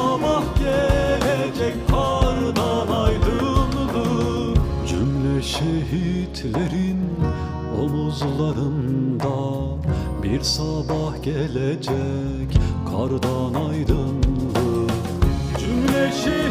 sabah gelecek kardan aydınlık. Cümle şehitlerin omuzlarında Bir sabah gelecek kardan aydınlık. Cümle şehitlerin